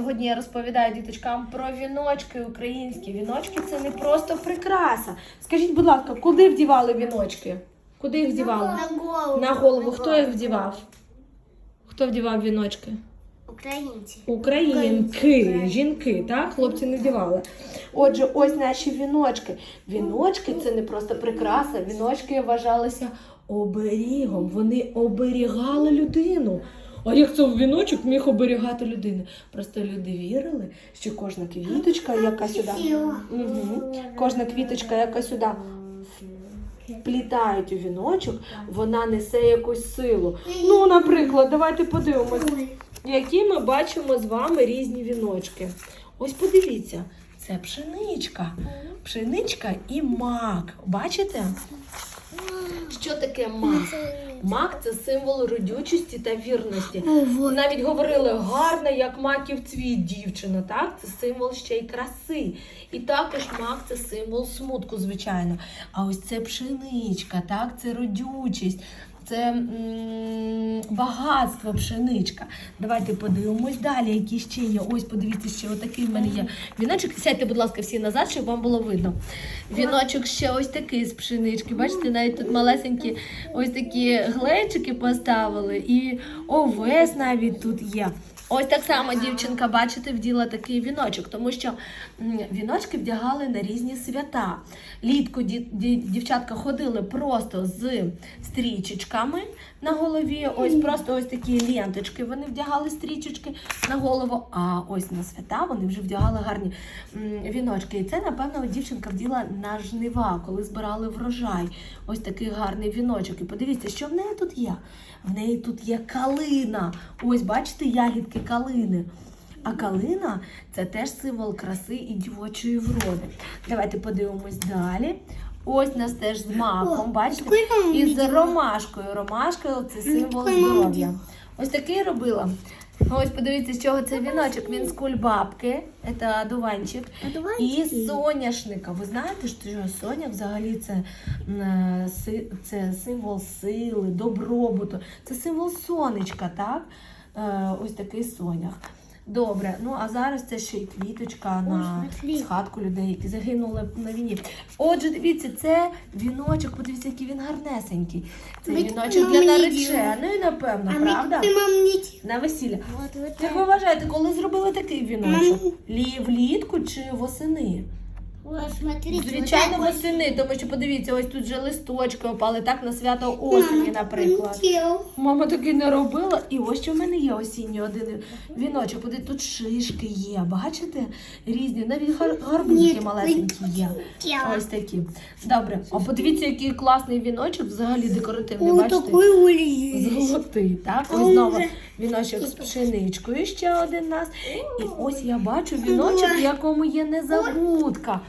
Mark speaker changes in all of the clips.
Speaker 1: Сьогодні я розповідаю діточкам про віночки українські. Віночки це не просто прикраса. Скажіть, будь ласка, куди вдівали віночки? Куди їх вдівали?
Speaker 2: На голову.
Speaker 1: На голову. Хто їх вдівав? Хто вдівав віночки?
Speaker 2: Українці.
Speaker 1: Українки, жінки, так? Хлопці не вдівали. Отже, ось наші віночки. Віночки це не просто прикраса. Віночки вважалися оберігом. Вони оберігали людину. А як це віночок міг оберігати людину? Просто люди вірили, що кожна квіточка, яка сюди, Угу. кожна квіточка, яка сюди вплітають у віночок, вона несе якусь силу. Ну, наприклад, давайте подивимось які ми бачимо з вами різні віночки. Ось подивіться, це пшеничка. Пшеничка і мак. Бачите? Що таке мак? Мак це символ родючості та вірності. Навіть говорили гарна, як маків цвіт дівчина, так? Це символ ще й краси. І також мак це символ смутку, звичайно. А ось це пшеничка, так? Це родючість. Це багатство пшеничка. Давайте подивимось далі, які ще є. Ось подивіться, ще отакий в мене є віночок. Сядьте, будь ласка, всі назад, щоб вам було видно. Віночок ще ось такий з пшенички. Бачите, навіть тут малесенькі ось такі глечики поставили, і овес навіть тут є. Ось так само дівчинка, бачите, вділа такий віночок, тому що віночки вдягали на різні свята. Літку ді- ді- дівчатка ходили просто з стрічечками на голові. Ось просто ось такі ленточки. Вони вдягали стрічечки на голову. А ось на свята вони вже вдягали гарні віночки. І це, напевно, дівчинка вділа на жнива, коли збирали врожай. Ось такий гарний віночок. І подивіться, що в неї тут є. В неї тут є калина. Ось, бачите, ягідки калини. А калина це теж символ краси і дівочої вроди. Давайте подивимось далі. Ось нас теж з маком, бачите? І з ромашкою. Ромашка це символ здоров'я. Ось такий робила. Ось подивіться, з чого це віночок. Він з кульбабки, це одуванчик. І з соняшника. Ви знаєте, що соня взагалі це, це символ сили, добробуту. Це символ сонечка, так? Е, Ось такий сонях. Добре, ну а зараз це ще й квіточка на згадку людей, які загинули на війні. Отже, дивіться, це віночок, подивіться, який він гарнесенький. Це
Speaker 2: Ми
Speaker 1: віночок для нареченої, напевно,
Speaker 2: А
Speaker 1: правда? На весілля. Як ви вважаєте, коли зробили такий віночок? Лі влітку чи восени?
Speaker 2: Смотрите.
Speaker 1: Звичайно,
Speaker 2: вот так вот.
Speaker 1: восени, тому що подивіться, ось тут же листочки опали, так на свято осені, наприклад. Мама таки не робила. І ось що в мене є осінній один віночок. Куди тут шишки є. Бачите? Різні, навіть гар- гарбузики
Speaker 2: Ні,
Speaker 1: маленькі є. Ось такі. Добре, а подивіться, який класний віночок, взагалі декоративний. Бачите?
Speaker 2: такой.
Speaker 1: Золотий, так?
Speaker 2: А
Speaker 1: Ось
Speaker 2: он
Speaker 1: знову віночок з пшеничкою ще один нас. І ось я бачу віночок, в якому є незабудка.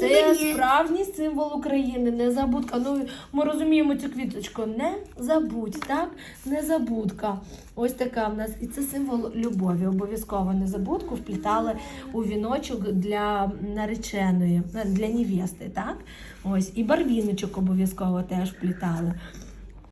Speaker 1: Це справжній символ України, незабудка. Ну, ми розуміємо цю квіточку. Не забудь, так? Незабудка. Ось така в нас. І це символ любові. Обов'язково незабудку вплітали у віночок для нареченої, для невести, так? Ось. І барвіночок обов'язково теж вплітали.